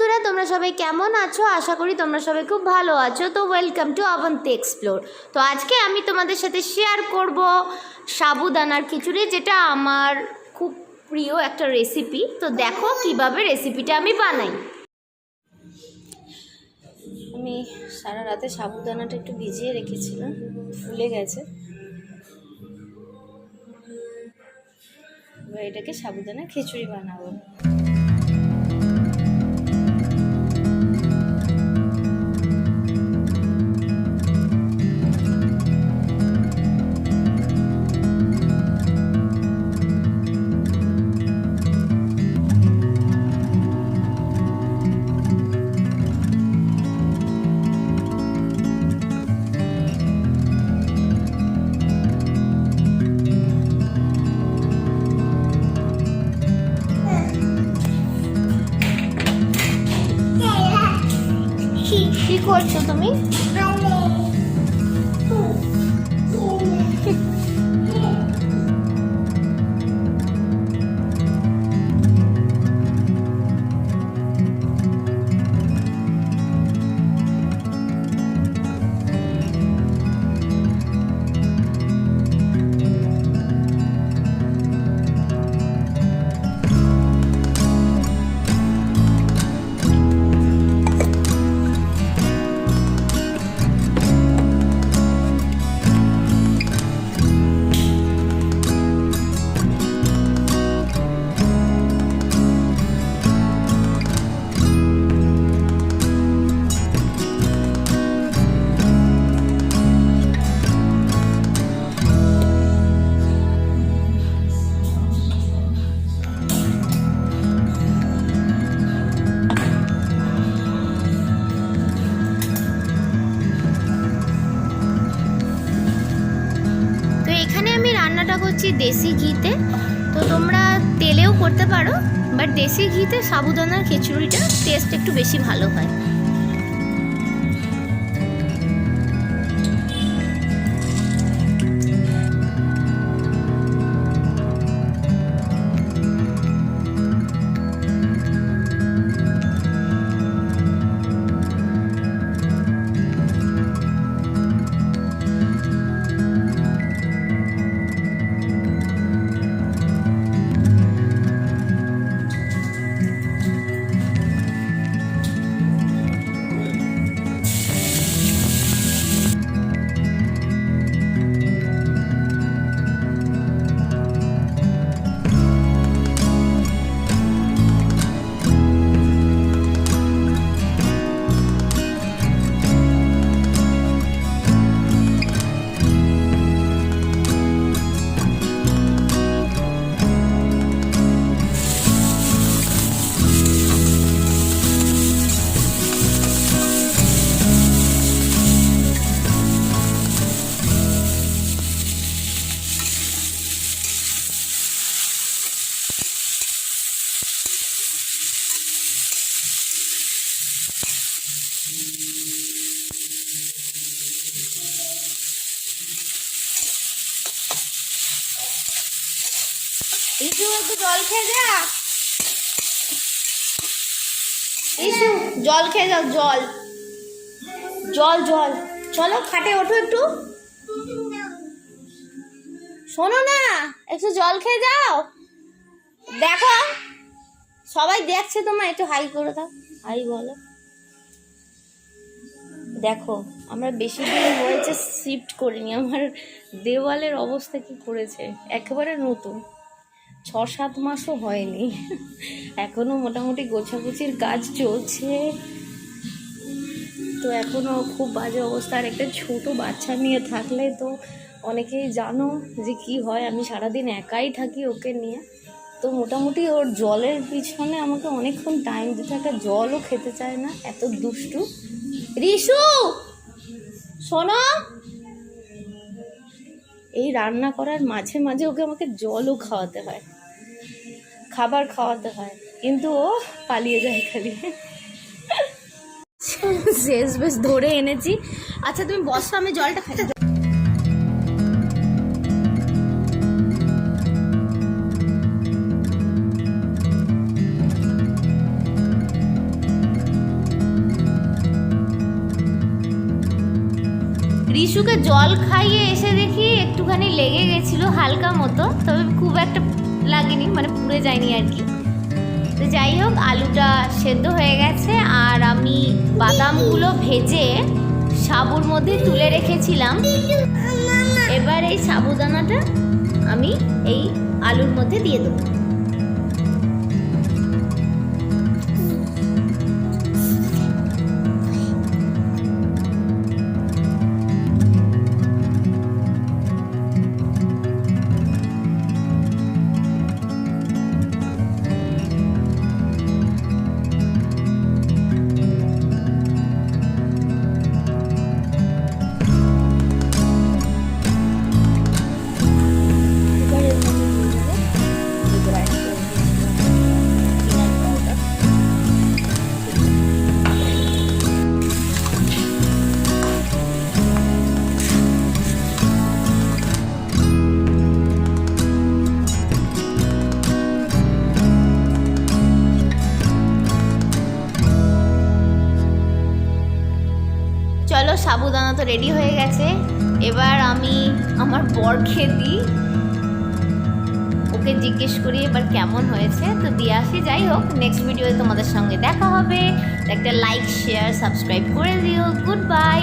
বন্ধুরা, তোমরা সবাই কেমন আছো? আশা করি তোমরা সবাই খুব ভালো আছো। তো ওয়েলকাম টু অবন্তি এক্সপ্লোর তো আজকে আমি তোমাদের সাথে শেয়ার করব সাবুদানার খিচুড়ি, যেটা আমার খুব প্রিয় একটা রেসিপি তো দেখো কীভাবে রেসিপিটা আমি বানাই। আমি সারা রাতে সাবুদানাটা একটু ভিজিয়ে রেখেছিলাম, ফুলে গেছে। এবার এটাকে সাবুদানা খিচুড়ি বানাবো। কি করছ তুমি তো করছি দেশি ঘিতে। তো তোমরা তেলেও করতে পারো বাট দেশি ঘিতে সাবুদানার খিচুড়িটা টেস্ট একটু বেশি ভালো হয়। ইসু, একটু জল খেয়ে যা। ইসু, জল খেয়ে যাও জল। জল জল। চলো, খাটে ওঠো একটু। শোনো না, একটু জল খেয়ে যাও। দেখো, সবাই দেখছে তোমার একটু হাই করে দাও। হাই বলো। দেখো, আমরা বেশি দিন হয়েছে শিফট করিনি, আমার দেওয়ালের অবস্থা কি করেছে? একেবারে নতুন। ছ সাত মাসও হয়নি। এখনও মোটামুটি গোছাগুছির কাজ চলছে। তো এখনও খুব বাজে অবস্থা। আর একটা ছোট বাচ্চা নিয়ে থাকলে তো অনেকেই জানো যে কি হয়। আমি সারাদিন একাই থাকি ওকে নিয়ে। তো মোটামুটি ওর জলের পিছনে আমাকে অনেকক্ষণ টাইম দিতে একটা জলও খেতে চায় না। এত দুষ্টু। রিশু, শোনো। এই রান্না করার মাঝে মাঝে ওকে আমাকে জলও খাওয়াতে হয়, খাবার খাওয়াতে হয়, কিন্তু ও পালিয়ে যায় খালি শেষ, বেশ ধরে এনেছি। আচ্ছা তুমি বসো, আমি জলটা খাই। রিশুকে জল খাইয়ে এসে দেখি একটুখানি লেগে গেছিল হালকা মতো, তবে খুব একটা লাগেনি মানে পুড়ে যায়নি আর কি। তো যাই হোক, আলুটা সেদ্ধ হয়ে গেছে, আর আমি বাদামগুলো ভেজে সাবুর মধ্যে তুলে রেখেছিলাম। এবার এই সাবুদানাটা আমি এই আলুর মধ্যে দিয়ে দেবো। সাবুদানা তো রেডি হয়ে গেছে। এবার আমি আমার বরকে দিই। ওকে জিজ্ঞেস করি এবার কেমন হয়েছে? তো দিয়ে আসি, যাই হোক নেক্সট ভিডিওতে তোমাদের সঙ্গে দেখা হবে। একটা লাইক শেয়ার সাবস্ক্রাইব করে দিও। Good bye